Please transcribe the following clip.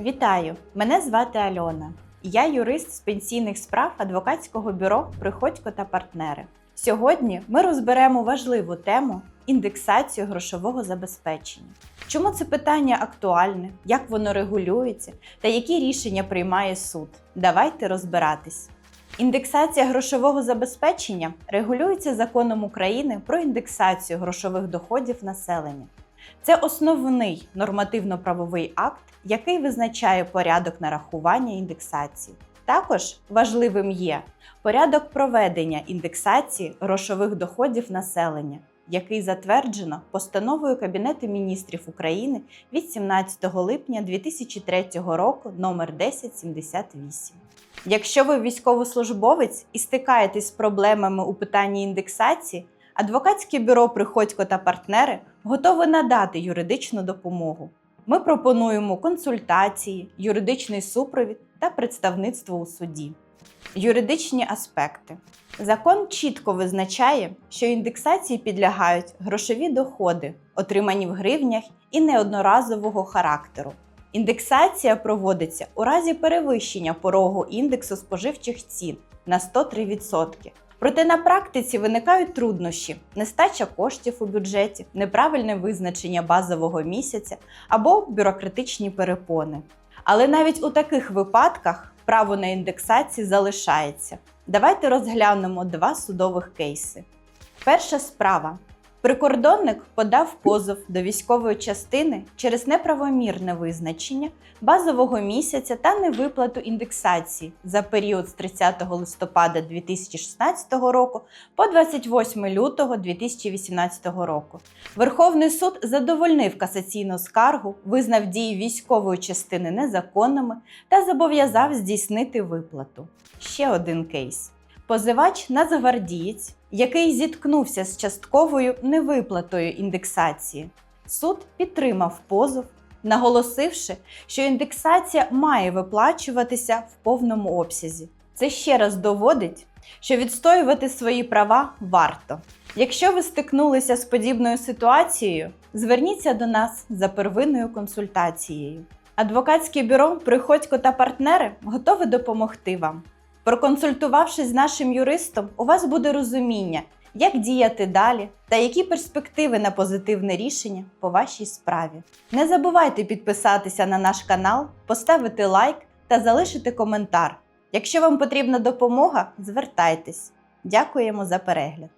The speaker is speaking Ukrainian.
Вітаю! Мене звати Альона. Я юрист з пенсійних справ адвокатського бюро Приходько та партнери. Сьогодні ми розберемо важливу тему індексацію грошового забезпечення. Чому це питання актуальне, як воно регулюється та які рішення приймає суд? Давайте розбиратись. Індексація грошового забезпечення регулюється законом України про індексацію грошових доходів населення. Це основний нормативно-правовий акт, який визначає порядок нарахування індексації. Також важливим є порядок проведення індексації грошових доходів населення, який затверджено постановою Кабінету міністрів України від 17 липня 2003 року номер 1078. Якщо ви військовослужбовець і стикаєтесь з проблемами у питанні індексації, адвокатське бюро Приходько та партнери готове надати юридичну допомогу. Ми пропонуємо консультації, юридичний супровід та представництво у суді. Юридичні аспекти. Закон чітко визначає, що індексації підлягають грошові доходи, отримані в гривнях і неодноразового характеру. Індексація проводиться у разі перевищення порогу індексу споживчих цін на 103%. Проте на практиці виникають труднощі: нестача коштів у бюджеті, неправильне визначення базового місяця або бюрократичні перепони. Але навіть у таких випадках право на індексацію залишається. Давайте розглянемо два судових кейси. Перша справа. Прикордонник подав позов до військової частини через неправомірне визначення базового місяця та невиплату індексації за період з 30 листопада 2016 року по 28 лютого 2018 року. Верховний суд задовольнив касаційну скаргу, визнав дії військової частини незаконними та зобов'язав здійснити виплату. Ще один кейс. Позивач нацгвардієць, який зіткнувся з частковою невиплатою індексації. Суд підтримав позов, наголосивши, що індексація має виплачуватися в повному обсязі. Це ще раз доводить, що відстоювати свої права варто. Якщо ви стикнулися з подібною ситуацією, зверніться до нас за первинною консультацією. Адвокатське бюро Приходько та партнери готові допомогти вам. Проконсультувавшись з нашим юристом, у вас буде розуміння, як діяти далі та які перспективи на позитивне рішення по вашій справі. Не забувайте підписатися на наш канал, поставити лайк та залишити коментар. Якщо вам потрібна допомога, звертайтесь. Дякуємо за перегляд!